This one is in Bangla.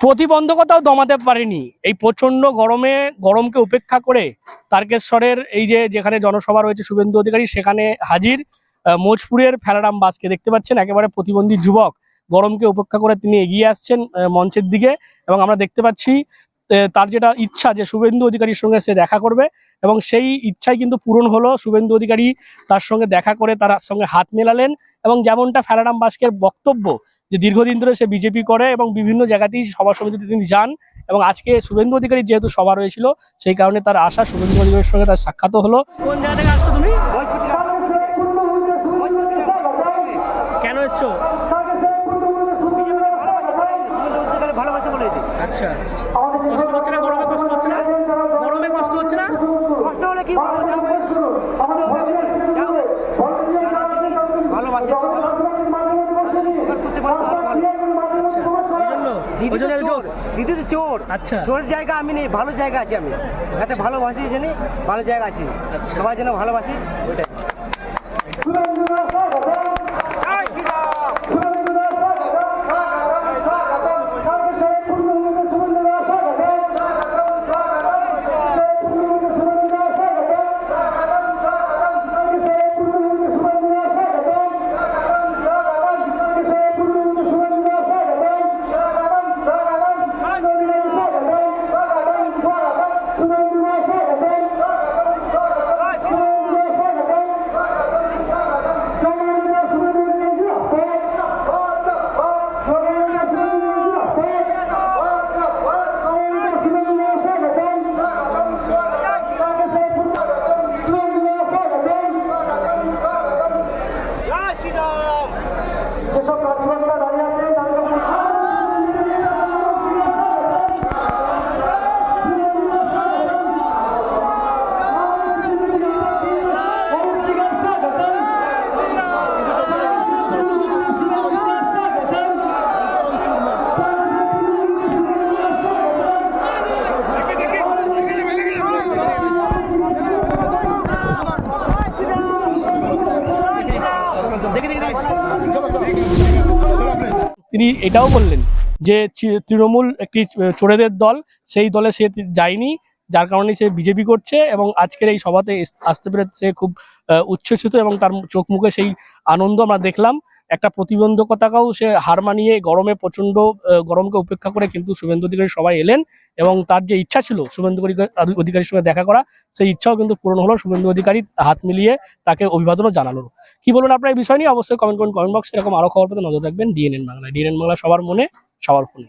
প্রতিবন্ধকতাও দমাতে পারেনি। এই প্রচণ্ড গরমে, গরমকে উপেক্ষা করে তারকেশ্বরের এই যে, যেখানে জনসভা রয়েছে শুভেন্দু অধিকারী, সেখানে হাজির মোজপুরের ফেলারাম বাসকে দেখতে পাচ্ছেন। একেবারে প্রতিবন্ধী যুবক গরমকে উপেক্ষা করে তিনি এগিয়ে আসছেন মঞ্চের দিকে। এবং আমরা দেখতে পাচ্ছি তার যেটা ইচ্ছা যে শুভেন্দু অধিকারীর সঙ্গে সে দেখা করবে এবং সেই ইচ্ছাই কিন্তু পূরণ হলো। শুভেন্দু অধিকারী তার সঙ্গে দেখা করে তার সঙ্গে হাত মেলালেন এবং যেমনটা ফেলারাম বাস্কের বক্তব্য যে দীর্ঘদিন ধরে সে বিজেপি করে এবং বিভিন্ন জায়গাতেই সভা সমিতিতে তিনি যান এবং আজকে শুভেন্দু অধিকারীর যেহেতু সভা রয়েছিল সেই কারণে তার আশা শুভেন্দু অধিকারীর সঙ্গে তার সাক্ষাৎ হলো। কোন জায়গা থেকে আসছো তুমি? কেন এসছো? আচ্ছা। কষ্ট হচ্ছে না গরমে কষ্ট হচ্ছে না? গরমে কষ্ট হচ্ছে না? কষ্ট হলে কি যাও তো করতে আচ্ছা দিদি তো চোর। দিদি তো চোর। আচ্ছা। চোর জায়গা আমি নেই ভালো জায়গা আছি আমি। যাতে ভালোবাসি জানি ভালো জায়গা আছি। আচ্ছা। সবাই যেন ভালোবাসি ওইটাই। যেসব প্রার্থীরা দাঁড়িয়ে আছেন দেখি দেখি। তিনি এটাও বললেন যে তৃণমূল একটি চোরেদের দল, সেই দলে সে যায়নি, যার কারণে সে বিজেপি করছে এবং আজকের এই সভাতে আসতে পেরে সে খুব উচ্ছ্বসিত এবং তার চোখ মুখে সেই আনন্দ আমরা দেখলাম। একটা প্রতিবন্ধকতাকেও সে হার মানিয়ে গরমে প্রচণ্ড গরমকে উপেক্ষা করে কিন্তু শুভেন্দু অধিকারী সবাই এলেন এবং তার যে ইচ্ছা ছিল শুভেন্দু অধিকারী- অধিকারীর সঙ্গে দেখা করা, সেই ইচ্ছাও কিন্তু পূরণ হলো শুভেন্দু অধিকারী হাত মিলিয়ে তাকে অভিবাদনও জানালো। কি বলুন আপনার এই বিষয় নিয়ে? অবশ্যই কমেন্ট করুন কমেন্ট বক্সে এরকম আরও খবর পেতে নজর রাখবেন। ডিএনএন বাংলা। ডিএনএন বাংলা সবার মনে, সবার ফোনে।